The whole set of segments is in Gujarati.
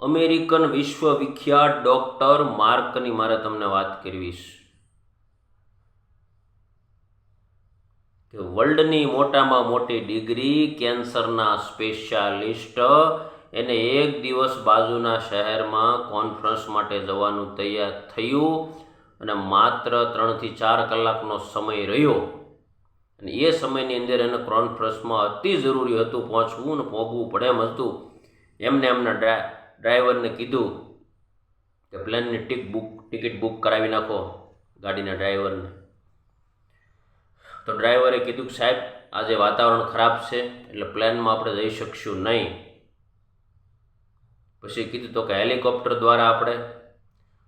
અમેરિકન વિશ્વવિખ્યાત ડોક્ટર માર્કની મારે તમને વાત કરવી કે વર્લ્ડની મોટામાં મોટી ડિગ્રી કેન્સરના સ્પેશિયાલિસ્ટ એને એક દિવસ બાજુના શહેરમાં કોન્ફરન્સ માટે જવાનું તૈયાર થયું અને માત્ર ત્રણથી ચાર કલાકનો સમય રહ્યો. અને એ સમયની અંદર એને કોન્ફરન્સમાં અતિ જરૂરી હતું પહોંચવું ને પહોંચવું પડે એમ હતું. એમને એમના ડ્રા ડ્રાઈવરને કીધું કે પ્લેનની ટિક બુક, ટિકિટ બુક કરાવી નાખો ગાડીના ડ્રાઈવરને. તો ડ્રાઈવરે કીધું કે સાહેબ, આજે વાતાવરણ ખરાબ છે, એટલે પ્લેનમાં આપણે જઈ શકશું નહીં. પછી કીધું, તો કે હેલિકોપ્ટર દ્વારા આપણે?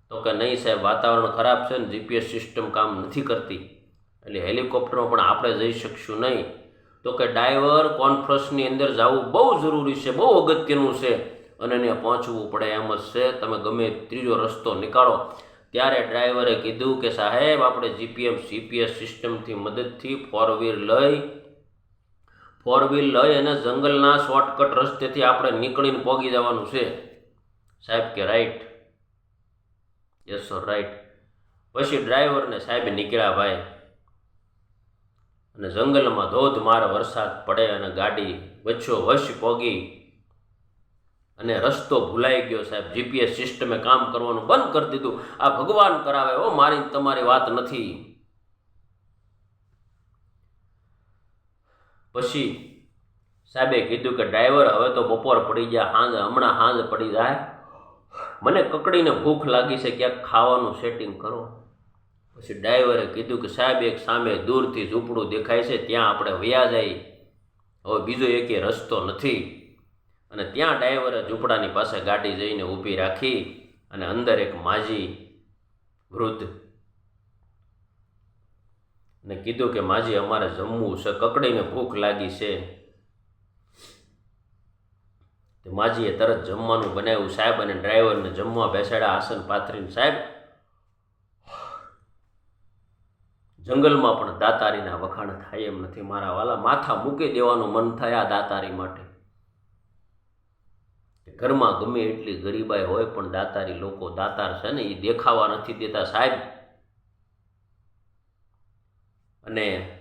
તો કે, નહીં સાહેબ, વાતાવરણ ખરાબ છે ને જીપીએસ સિસ્ટમ કામ નથી કરતી, એટલે હેલિકોપ્ટરમાં પણ આપણે જઈ શકશું નહીં. તો કે, ડ્રાઈવર કોન્ફરન્સની અંદર જવું બહુ જરૂરી છે, બહુ અગત્યનું છે. અને એને પહોંચવું પડે એમ જ છે. તમે ગમે ત્રીજો રસ્તો નીકાળો. ત્યારે ડ્રાઈવરે કીધું કે સાહેબ, આપણે જીપીએમ સીપીએસ સિસ્ટમથી મદદથી ફોર વ્હીલ લઈ ફોર વ્હીલ લઈ અને જંગલના શોર્ટકટ રસ્તેથી આપણે નીકળીને પોગી જવાનું છે. સાહેબ કે રાઈટ યસ સર રાઈટ પછી ડ્રાઈવરને સાહેબ નીકળ્યા, ભાઈ. અને જંગલમાં ધોધમાર વરસાદ પડે અને ગાડી વચ્ચો વશ પોગી અને રસ્તો ભૂલાઈ ગયો સાહેબ. જીપીએસ સિસ્ટમે કામ કરવાનું બંધ કરી દીધું. આ ભગવાન કરાવે હો, મારી તમારી વાત નથી. પછી સાહેબે કીધું કે ડ્રાઈવર હવે તો બપોર પડી ગયા, હાંજ, હમણાં હાંજ પડી જાય. મને કકડીને ભૂખ લાગી છે, ક્યાંક ખાવાનું સેટિંગ કરો. પછી ડ્રાઈવરે કીધું કે સાહેબ, એક સામે દૂરથી ઝૂંપડું દેખાય છે, ત્યાં આપણે વયા જઈએ હવે બીજો એકે રસ્તો નથી. અને ત્યાં ડ્રાઈવરે ઝૂંપડાની પાસે ગાડી જઈને ઊભી રાખી અને અંદર એક માજી વૃદ્ધ ને કીધું કે, માજી, અમારે જમવું છે, કકડીને ભૂખ લાગી છે. તે માજીએ તરત જમવાનું બનાવ્યું. સાહેબ અને ડ્રાઈવરને જમવા બેસાડ્યા. આસન પાથરીને સાહેબ, જંગલમાં પણ દાતારીના વખાણ થાય એમ નથી. મારા વાલા માથા મૂકી દેવાનું મન થાય દાતારી માટે. ઘરમાં ગમે એટલી ગરીબાઈ હોય પણ દાતારી લોકો દાતાર છે ને એ દેખાવા નથી દેતા સાહેબ. અને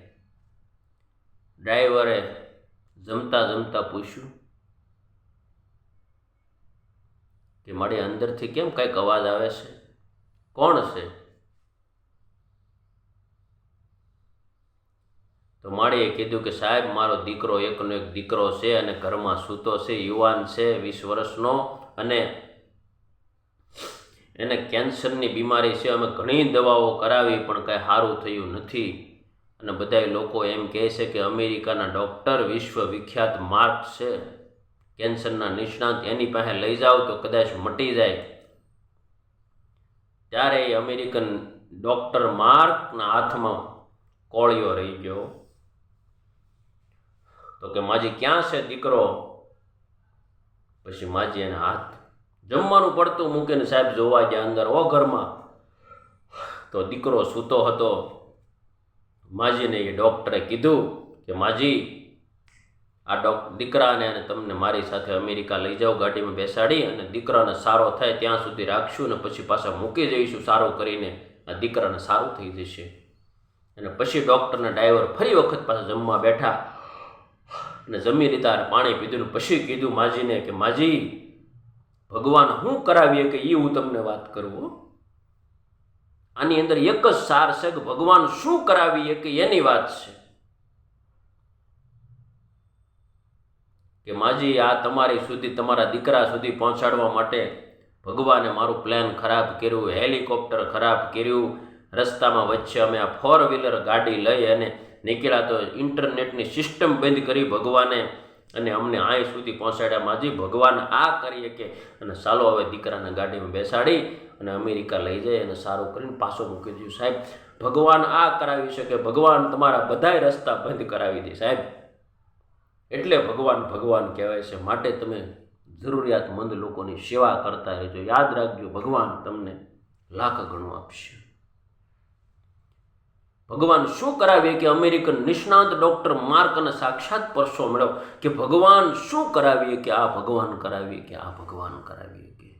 ડ્રાઈવરે જમતા જમતા પૂછ્યું કે મારી અંદરથી કેમ કંઈક અવાજ આવે છે? કોણ છે? તો માળીએ કીધું કે, સાહેબ, મારો દીકરો એકનો એક દીકરો છે અને ઘરમાં સૂતો છે, યુવાન છે, વીસ વર્ષનો અને એને કેન્સરની બીમારી છે. અમે ઘણી દવાઓ કરાવી, પણ કાંઈ સારું થયું નથી. અને બધા લોકો એમ કહે છે કે, અમેરિકાના ડૉક્ટર વિશ્વ વિખ્યાત માર્ક છે. કેન્સરના નિષ્ણાંત એની પાસે લઈ જાઓ તો કદાચ મટી જાય. ત્યારે એ અમેરિકન ડૉક્ટર માર્કના હાથમાં કોળિયો રહી ગયો. તો કે માજી ક્યાં છે દીકરો? પછી માજી એને હાથ જમવાનું પડતું મૂકીને સાહેબ જોવા ગયા અંદર ઓ ઘરમાં. તો દીકરો સૂતો હતો. માજીને એ ડૉક્ટરે કીધું કે માજી, આ ડોક દીકરાને અને તમને મારી સાથે અમેરિકા લઈ જાઓ, ગાડીમાં બેસાડી અને દીકરાને સારો થાય ત્યાં સુધી રાખશું ને પછી પાછા મૂકી જઈશું સારું કરીને. આ દીકરાને સારું થઈ જશે. અને પછી ડૉક્ટરને ડ્રાઈવર ફરી વખત પાછા જમવા બેઠા. અને જમી લીધા અને પાણી પીધું પછી કીધું માજીને કે, માજી, ભગવાન શું કરાવીએ કે એ હું તમને વાત કરું, હો. આની અંદર એક જ સાર છે કે ભગવાન શું કરાવીએ કે એની વાત છે કે માજી, આ તમારી સુધી, તમારા દીકરા સુધી પહોંચાડવા માટે ભગવાને મારું પ્લાન ખરાબ કર્યું, હેલિકોપ્ટર ખરાબ કર્યું, રસ્તામાં વચ્ચે અમે આ ફોર વ્હીલર ગાડી લઈ અને નીકળ્યા તો ઇન્ટરનેટની સિસ્ટમ બંધ કરી ભગવાને અને અમને અહીં સુધી પહોંચાડ્યા માજી. ભગવાન આ કરીએ કે, અને ચાલો હવે દીકરાને ગાડીમાં બેસાડી અને અમેરિકા લઈ જાય અને સારું કરીને પાછો મૂકી દીધું. સાહેબ, ભગવાન આ કરાવી શકે. ભગવાન તમારા બધાય રસ્તા બંધ કરાવી દે સાહેબ. એટલે ભગવાન ભગવાન કહેવાય છે. માટે તમે જરૂરિયાતમંદ લોકોની સેવા કરતા રહેજો. યાદ રાખજો, ભગવાન તમને લાખ ગણું આપશે. ભગવાન શું કરાવે કે અમેરિકન નિષ્ણાંત ડૉક્ટર માર્કને સાક્ષાત પરસો મેળવ કે ભગવાન શું કરાવીએ કે આ ભગવાન કરાવીએ કે આ ભગવાન કરાવીએ કે